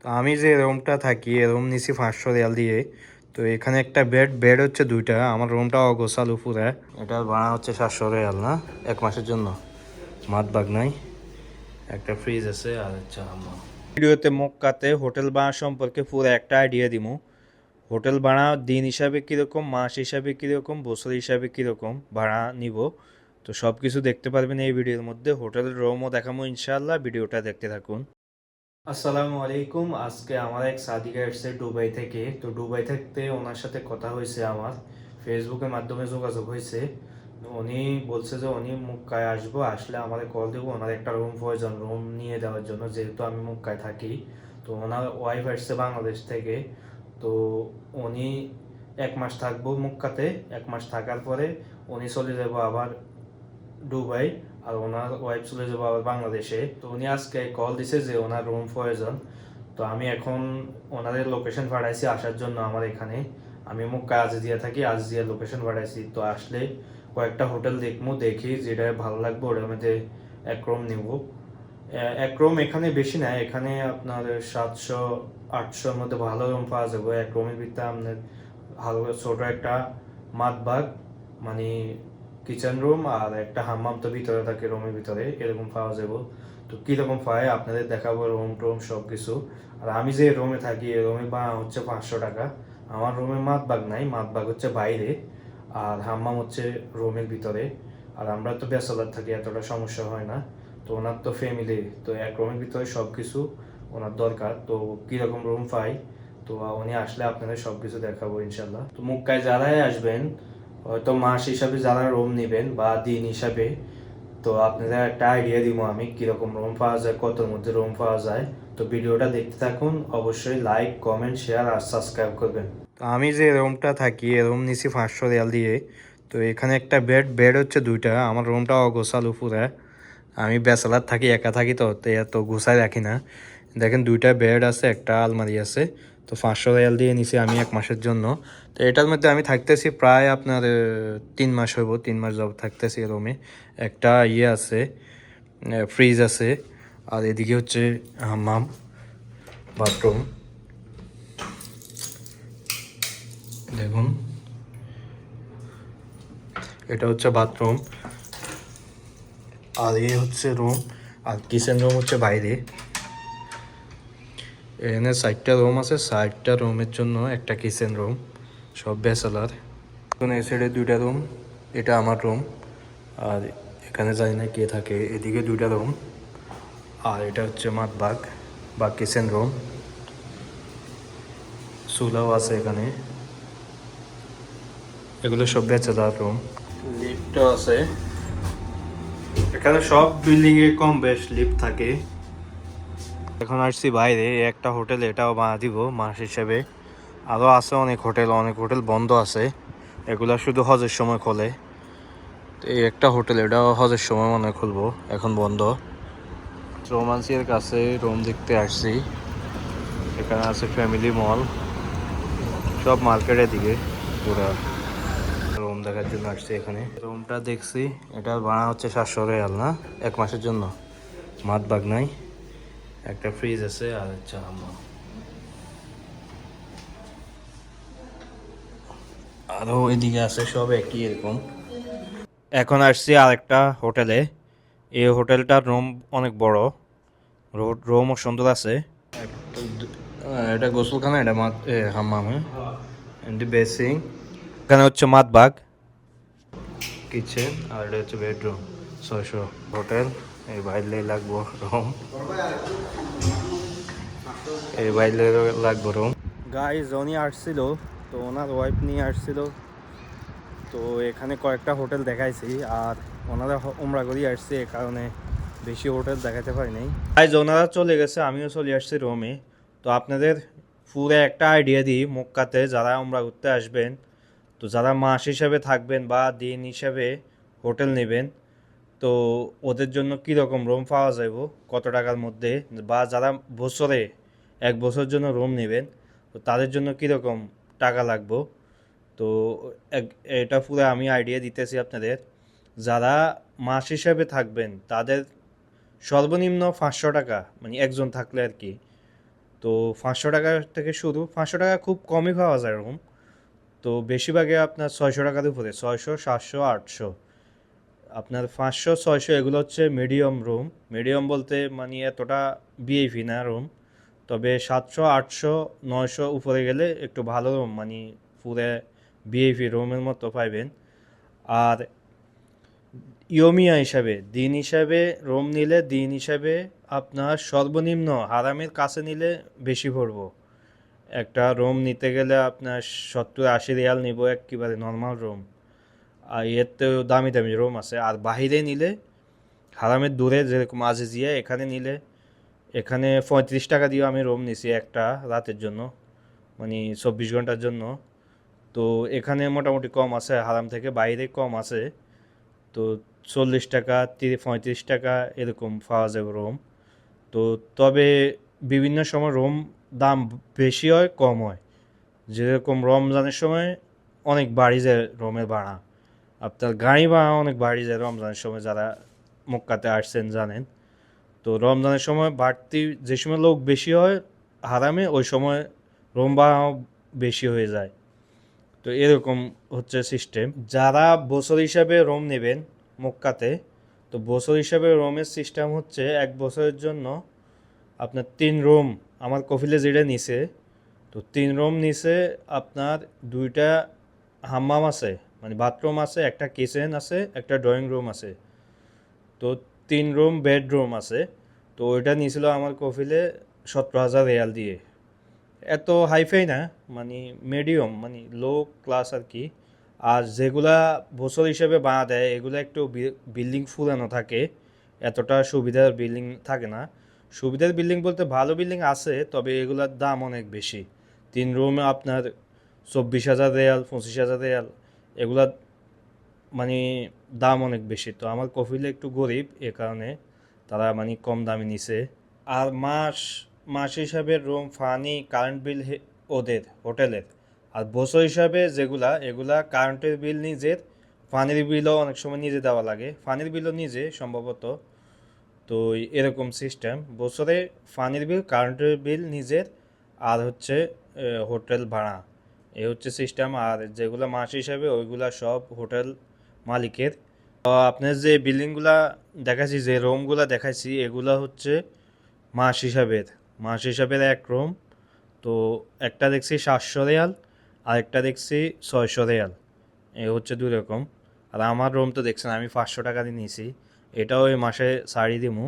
তো আমি যে রুমটা থাকি রুম নিছি পাঁচশো রিয়াল দিয়ে। তো এখানে একটা বেড বেড হচ্ছে দুইটা। আমার রুমটা অগোছাল উপরে এটা ভাড়া হচ্ছে সাতশো রিয়াল, না? এক মাসের জন্য। মাত বাগ নাই। একটা ফ্রিজ আছে আর হচ্ছে ভিডিওতে মক্কাতে হোটেল ভাড়া সম্পর্কে পুরো একটা আইডিয়া দিমু। হোটেল ভাড়া দিন হিসাবে কীরকম, মাস হিসাবে কীরকম, বছর হিসাবে কীরকম ভাড়া নিব। তো সব কিছু দেখতে পারবেন এই ভিডিওর মধ্যে। হোটেলের রুমও দেখাবো ইনশাআল্লাহ। ভিডিওটা দেখতে থাকুন। আসসালামু আলাইকুম। আজকে আমার এক সাদিকা এসছে দুবাই থেকে। তো দুবাই থেকে ওনার সাথে কথা হয়েছে আমার। ফেসবুকের মাধ্যমে যোগাযোগ হয়েছে। উনি বলছে যে উনি মুক্কায় আসব। আসলে আমাদের কল দেবো। ওনার একটা রুম প্রয়োজন রুম নিয়ে দেওয়ার জন্য। যেহেতু আমি মুক্কায় থাকি। তো ওনার ওয়াইফ আসছে বাংলাদেশ থেকে। তো উনি এক মাস থাকব মুক্কাতে। এক মাস থাকার পরে উনি চলে যাব আবার দুবাই আর ওনার ওয়াইফ চলে যাব আবার বাংলাদেশে। তো উনি আজকে কল দিছে যে ওনার রুম প্রয়োজন তো আমি এখন ওনাদের লোকেশন পাঠাইছি আসার জন্য আমার এখানে। আমি মুক্কা আজিজিয়া থাকি আজিজিয়া লোকেশন পাঠাইছি। তো আসলে কয়েকটা হোটেল দেখব দেখি যেটা ভালো লাগবে, ওটার মধ্যে এক রুম নিব। এক রুম এখানে বেশি না, এখানে আপনার সাতশো, আটশোর মধ্যে ভালো রুম পাওয়া যাবে। এক রুমের ভিতরে আপনার ভালো ছোটো একটা মাতবাগ মানে কিচেন রুম আর একটা হাম্মাম তো ভিতরে থাকে রুমের ভিতরে, এরকম পাওয়া যাবে। তো কীরকম পায় আপনাদের দেখাবো রুম টুম সব কিছু আর আমি যে রুমে থাকি, এই রুমে বা হচ্ছে পাঁচশো টাকা। আমার রুমে মাতবাগ নাই মাতবাগ হচ্ছে বাইরে। আর হাম্মাম হচ্ছে রুমের ভিতরে। আর আমরা তো ব্যাচেলার থাকি, এতটা সমস্যা হয় না। তো ওনার তো ফ্যামিলি তো এক রুমের ভিতরে সব কিছু ওনার দরকার। তো কীরকম রুম পাই তো উনি আসলে আপনাদের সব কিছু দেখাবো ইনশাল্লাহ তো মুক্কায় যারাই আসবেন হয়তো মাস হিসাবে যারা রুম নেবেন বা দিন হিসাবে, তো আপনাদের একটা আইডিয়া দিব আমি কীরকম রুম পাওয়া যায়, কতর মধ্যে রুম পাওয়া যায়। তো ভিডিওটা দেখতে থাকুন, অবশ্যই লাইক কমেন্ট শেয়ার আর সাবস্ক্রাইব করবেন। আমি যে রুমটা থাকি রুম নিছি পাঁচশো রিয়াল দিয়ে। তো এখানে একটা বেড বেড হচ্ছে দুইটা, আমার রুমটা অগোছাল উপরে আমি ব্যাচেলার থাকি, একা থাকি তো এত গুছাই রাখি না। দেখেন দুইটা বেড আছে, একটা আলমারি আছে। তো পাঁচশো রিয়াল দিয়ে নিছি আমি এক মাসের জন্য। তো এটার মধ্যে আমি থাকতেছি প্রায় আপনার তিন মাস হইব, তিন মাস যাব থাকতেছি রুমে। একটা ইয়ে আছে ফ্রিজ আছে, আর এদিকে হচ্ছে হাম্মাম বাথরুম। দেখুন, এটা হচ্ছে বাথরুম, আর এ হচ্ছে রুম, আর কিচেন রুম হচ্ছে বাইরে। এখানে সাইডটা রুম আছে সাইডটা রুমের জন্য একটা কিচেন রুম সব ব্যাচেলার। এখন এই সাইডে দুইটা রুম এটা আমার রুম আর এখানে জানি না কে থাকে, এদিকে দুইটা রুম আর এটা হচ্ছে মাতবাগ বা কিচেন রুম চুলাও আছে এখানে। এগুলো সব ব্যাচেলার রুম লিফটও আছে। এখানে সব বিল্ডিং এ কম বেশ লিফট থাকে। এখন আসছি বাইরে, একটা হোটেল, এটাও বানা দিব মাস হিসেবে। আরও আছে অনেক হোটেল অনেক হোটেল বন্ধ আছে। এগুলা শুধু হজের সময় খোলে। এই একটা হোটেল, এটাও হজের সময় মনে খুলবো, এখন বন্ধ। রোমান্সিয়ার কাছে রুম দেখতে আসছি। এখানে আছে ফ্যামিলি মল। সব মার্কেটের দিকে পুরা রুম দেখার জন্য আসছি এখানে। রুমটা দেখছি, এটা বানা হচ্ছে সাতশো রিয়াল না? এক মাসের জন্য। মাত বাগ নাই একটা ফ্রিজ আছে, আর হচ্ছে হাম্মাম আরও এদিকে আছে সব একই এরকম। এখন আসছি আরেকটা হোটেলে। এই হোটেলটার রুম অনেক বড়। রুমও সুন্দর আছে। এটা গোসলখানা, এটা মাত হাম্মাম হ্যাঁ? বেসিং এখানে হচ্ছে মাতবাগ। কিচেন, আর এটা হচ্ছে বেডরুম। ছয়শো হোটেল এই বাইরে লাগবো রুম এই বাইরে লাগবো রুম গাইজ উনি আসছিল তো ওনার ওয়াইফ নিয়ে আসছিল। তো এখানে কয়েকটা হোটেল দেখাইছি আর ওনারা উমরা করেই আসছে এ কারণে বেশি হোটেল দেখাতে পারি নাই। গাইজ ওনারা চলে গেছে আমিও চলে আসছি রোমে তো আপনাদের পুরো একটা আইডিয়া দিই মক্কাতে যারা উমরা ঘুরতে আসবেন তো যারা মাস হিসাবে থাকবেন বা দিন হিসাবে হোটেল নেবেন তো ওদের জন্য কী রকম রুম পাওয়া যাইব? কত টাকার মধ্যে? বা যারা বছরে এক বছর জন্য রুম নেবেন, তো তাদের জন্য কী রকম টাকা লাগবো? তো এটা পুরো আমি আইডিয়া দিতেছি আপনাদের। যারা মাস হিসাবে থাকবেন, তাদের সর্বনিম্ন পাঁচশো টাকা মানে একজন থাকলে আর কি। তো পাঁচশো টাকা থেকে শুরু, পাঁচশো টাকা খুব কমই পাওয়া যায় রুম তো বেশিরভাগে আপনার ছয়শো টাকার উপরে, ছয়শো, সাতশো, আটশো। আপনার পাঁচশো, ছয়শো, এগুলো হচ্ছে মিডিয়াম রুম মিডিয়াম বলতে মানে এতটা বিএফি না রুম তবে সাতশো, আটশো, নয়শো উপরে গেলে একটু ভালো রুম মানে পুরো বিএফি রুমের মতো পাইবেন। আর ইয়মিয়া হিসাবে, দিন হিসাবে রুম নিলে দিন হিসাবে আপনার সর্বনিম্ন হারামের কাছে নিলে বেশি পড়ব। একটা রুম নিতে গেলে আপনার সত্তর, আশি রিয়াল নিব একেবারে নর্মাল রুম এর তো দামি দামি রুম আছে। আর বাহিরে নিলে, হারামের দূরে যেরকম আজিজিয়া এখানে নিলে, এখানে পঁয়ত্রিশ টাকা দিয়ে আমি রুম নিছি একটা রাতের জন্য মানে চব্বিশ ঘণ্টার জন্য। তো এখানে মোটামুটি কম আছে, হারাম থেকে বাইরে কম আছে। তো চল্লিশ টাকা তিরিশ পঁয়ত্রিশ টাকা এরকম পাওয়া যাবে রুম। তো তবে বিভিন্ন সময় রুম দাম বেশি হয়, কম হয়। যেরকম রমজানের সময় অনেক বাড়ি যায় রোমের ভাড়া। আপনার গাড়ি ভাড়া অনেক বাড়ি যায় রমজানের সময় যারা মক্কাতে আসছেন জানেন তো রমজানের সময় বাড়তি যে সময় লোক বেশি হয় হারামে ওই সময় রোম ভাড়াও বেশি হয়ে যায় তো এরকম হচ্ছে সিস্টেম যারা বছর হিসাবে রোম নেবেন মক্কাতে তো বছর হিসাবে রোমের সিস্টেম হচ্ছে এক বছরের জন্য আপনার তিন রুম আমার কফিলে যেটা নিছে তো তিন রুম নিছে আপনার দুইটা হাম্মাম আছে মানে বাথরুম আছে, একটা কিচেন আছে, একটা ড্রয়িং রুম আছে। তো তিন রুম বেডরুম আছে। তো ওইটা নিয়েছিল আমার কফিলে সতেরো হাজার রিয়াল দিয়ে। এত হাইফাই না মানে মিডিয়াম মানে লো ক্লাস আর কি। আর যেগুলা বছর হিসেবে বানা দেয়, এগুলো একটু বিল্ডিং ফুরানো থাকে। এতটা সুবিধার বিল্ডিং থাকে না। সুবিধার বিল্ডিং বলতে ভালো বিল্ডিং আছে, তবে এগুলার দাম অনেক বেশি। তিন রুমে আপনার চব্বিশ হাজার রেয়াল, পঁচিশ হাজার রেয়াল। এগুলার মানে দাম অনেক বেশি। তো আমার কফিলে একটু গরিব, এ কারণে তারা মানে কম দামে নিছে। আর মাস মাস হিসাবে রুম ফানি কারেন্ট বিল ওদের, হোটেলের। আর বছর হিসাবে যেগুলা, এগুলা কারেন্টের বিল নিজের, পানির বিলও অনেক সময় নিজে দেওয়া লাগে। পানির বিলও নিজে সম্ভবত। তো এরকম সিস্টেম বছরে পানির বিল কারেন্টের বিল নিজের, আর হচ্ছে হোটেল ভাড়া। এই হচ্ছে সিস্টেম আর যেগুলো মাস হিসাবে ওইগুলা সব হোটেল মালিকের। আপনার যে বিল্ডিংগুলা দেখাচ্ছি যে রুমগুলা দেখাচ্ছি এগুলা হচ্ছে মাস হিসাবের। মাস হিসাবের এক রুম তো একটা দেখছি সাতশো রেয়াল আর একটা দেখছি ছয়শো রেয়াল। এ হচ্ছে দুই রকম। আর আমার রুম তো দেখছেন, আমি পাঁচশো টাকা দিয়ে নিয়েছি। এটাও এই মাসে শাড়ি দিমু,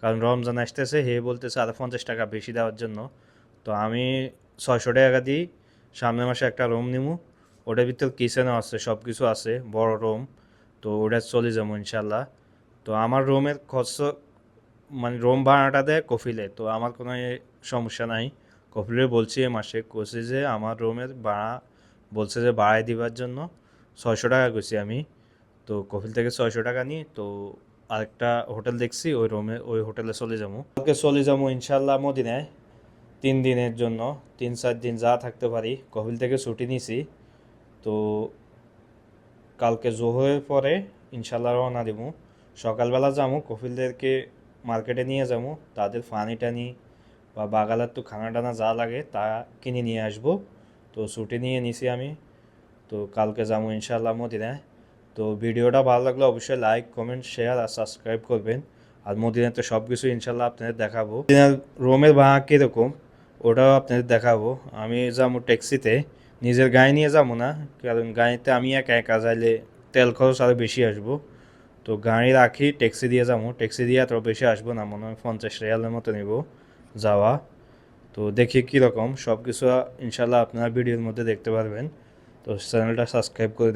কারণ রমজান আসতেছে, হে বলতেছে আরও পঞ্চাশ টাকা বেশি দেওয়ার জন্য। তো আমি ছয়শো টাকা দিই সামনের মাসে একটা রুম নিমু, ওটার ভিতর কিচেনও আছে সব কিছু আছে, বড় রুম, তো ওটা চলে যাব ইনশাল্লাহ তো আমার রুমের খরচ মানে রুম ভাড়াটা দেয় কফিলে, তো আমার কোনো সমস্যা নাই। কফিলে বলছি এ মাসে কষে যে আমার রুমের ভাড়া, বলছে যে বাড়াই দিবার জন্য ছয়শো টাকা গেছি আমি। তো কফিল থেকে ছয়শো টাকা নিই তো আরেকটা হোটেল দেখছি, ওই রুমে, ওই হোটেলে চলে যাব। কালকে চলে যাব ইনশাল্লাহ মদিনায়। তিন দিনের জন্য, তিন, চার দিন যা থাকতে পারি। কফিল থেকে ছুটি নিছি। তো কালকে জোহরের পরে ইনশাল্লাহ রওনা দেবো। সকালবেলা যাব কফিলদেরকে মার্কেটে নিয়ে যাব। তাদের ফানি টানি বা বাগালার তো খানা টানা যা লাগে তা কিনে নিয়ে আসব। তো ছুটি নিয়ে নিছি আমি। তো কালকে যাব ইনশাল্লাহ মদিনায়। তো ভিডিওটা ভালো লাগলে অবশ্যই লাইক, কমেন্ট, শেয়ার আর সাবস্ক্রাইব করবেন। আর মদিনায় তো সব কিছু ইনশাল্লাহ আপনাদের দেখাবো। রোমের ভাড়া কীরকম? ওটাও আপনাদের দেখাবো। আমি যাব ট্যাক্সিতে নিজের গাড়ি নিয়ে যাব না, কারণ গাড়িতে আমি একা একা যাইলে তেল খরচ আরও বেশি আসব। তো গাড়ি রাখি ট্যাক্সি দিয়ে যাব। ট্যাক্সি দিয়ে এত বেশি আসব না, মনে হয় পঞ্চাশ রিয়ালের মতো নেব যাওয়া। তো দেখি কীরকম সব কিছু ইনশাল্লাহ আপনারা ভিডিওর মধ্যে দেখতে পারবেন। তো চ্যানেলটা সাবস্ক্রাইব করে